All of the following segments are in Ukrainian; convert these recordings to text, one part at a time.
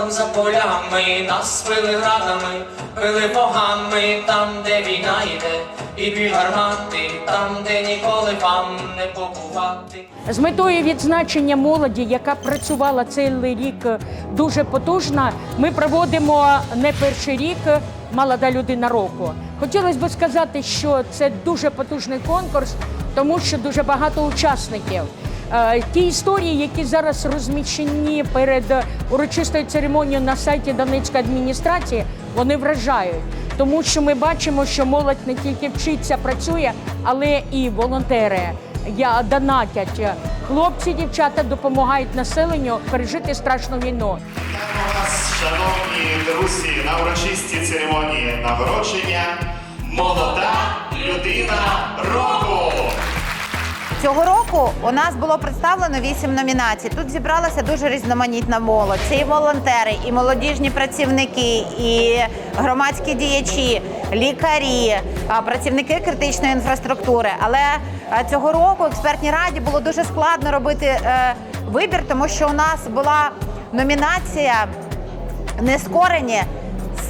там за полями, нас били градами, били богами, там, де війна йде, і біль гармати, там, де ніколи вам не побувати. З метою відзначення молоді, яка працювала цілий рік дуже потужно, ми проводимо не перший рік молода людина року. Хотілося б сказати, що це дуже потужний конкурс, тому що дуже багато учасників. Е, Ті історії, які зараз розміщені перед урочистою церемонією на сайті Донецької адміністрації, вони вражають. Тому що ми бачимо, що молодь не тільки вчиться, працює, але і волонтери я донатять. Хлопці, дівчата допомагають населенню пережити страшну війну. Вас, шановні друзі, на урочистій церемонії нагородження Молода людина року. Цього року у нас було представлено вісім номінацій. Тут зібралася дуже різноманітна молодь. Це і волонтери, і молодіжні працівники, і громадські діячі, лікарі, працівники критичної інфраструктури. Але цього року експертній раді було дуже складно робити е, вибір, тому що у нас була номінація нескорені.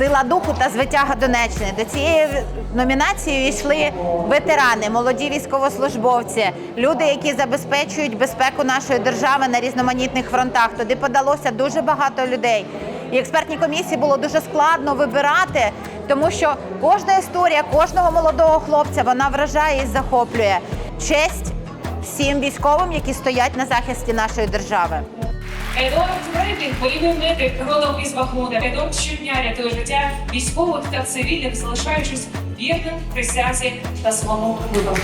Сила духу та звитяга Донеччини. До цієї номінації йшли ветерани, молоді військовослужбовці, люди, які забезпечують безпеку нашої держави на різноманітних фронтах. Туди подалося дуже багато людей. І експертній комісії було дуже складно вибирати, тому що кожна історія кожного молодого хлопця вона вражає і захоплює честь всім військовим, які стоять на захисті нашої держави. Едуард Брейдинг, бойовий медик родом із Бахмута. Едуард щодня рятує життя військових та цивільних, залишаючись вірним присязі та своєму вибору.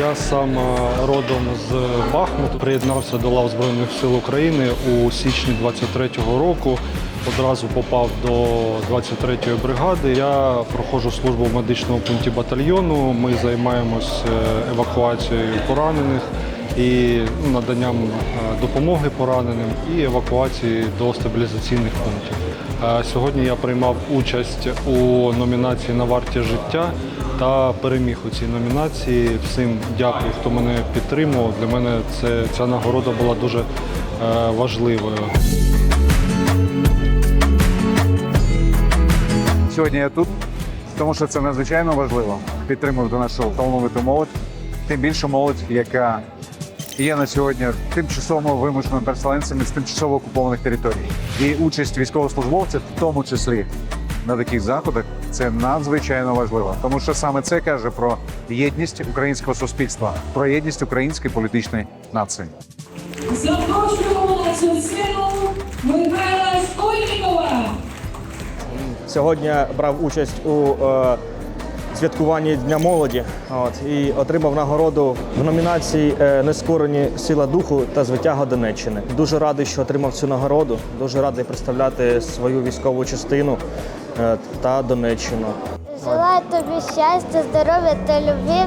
Я сам е, родом з Бахмуту, приєднався до лав Збройних сил України у січні 23-го року. Одразу попав до 23-ї бригади. Я проходжу службу в медичному пункті батальйону. Ми займаємось е, евакуацією поранених і ну, наданням е, допомоги пораненим і евакуації до стабілізаційних пунктів. Е, Сьогодні я приймав участь у номінації на варті життя та переміг у цій номінації. Всім дякую, хто мене підтримував. Для мене це, ця нагорода була дуже е, важливою. Сьогодні я тут, тому що це надзвичайно важливо підтримувати нашу талановиту молодь, тим більше молодь, яка є на сьогодні тимчасово вимушеними переселенцями з тимчасово окупованих територій. І участь військовослужбовців, в тому числі на таких заходах, це надзвичайно важливо, тому що саме це каже про єдність українського суспільства, про єдність української політичної нації. Запрошуємо на цю сцену Михайла Скольникова. Сьогодні брав участь у е, святкуванні Дня молоді от, і отримав нагороду в номінації е, Нескорені сила духу та звитяга Донеччини. Дуже радий, що отримав цю нагороду. Дуже радий представляти свою військову частину е, та Донеччину. Желаю тобі щастя, здоров'я та любві,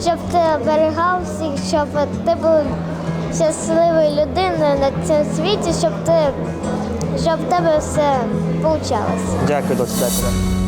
щоб ти оберігав всіх, щоб ти був щасливою людиною на цьому світі, щоб ти щоб в тебе все вийшло. Дякую, доця. Дякую.